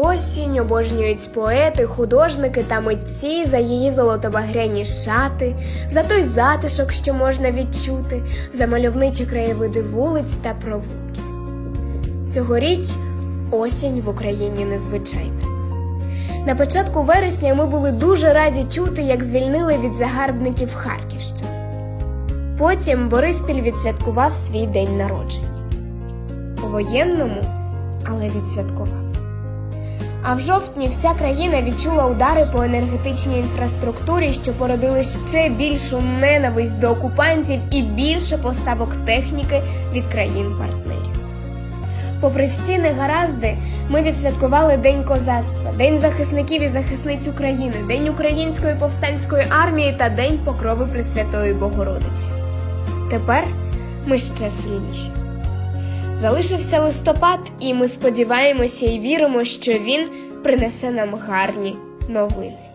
Осінь обожнюють поети, художники та митці за її золотобагряні шати, за той затишок, що можна відчути, за мальовничі краєвиди вулиць та провулків. Цьогоріч осінь в Україні незвичайна. На початку вересня ми були дуже раді чути, як звільнили від загарбників Харківщину. Потім Бориспіль відсвяткував свій день народження. По-воєнному, але відсвяткував. А в жовтні вся країна відчула удари по енергетичній інфраструктурі, що породили ще більшу ненависть до окупантів і більше поставок техніки від країн-партнерів. Попри всі негаразди, ми відсвяткували День козацтва, День захисників і захисниць України, День Української повстанської армії та День Покрови Пресвятої Богородиці. Тепер ми ще сильніші. Залишився листопад, і ми сподіваємося і віримо, що він принесе нам гарні новини.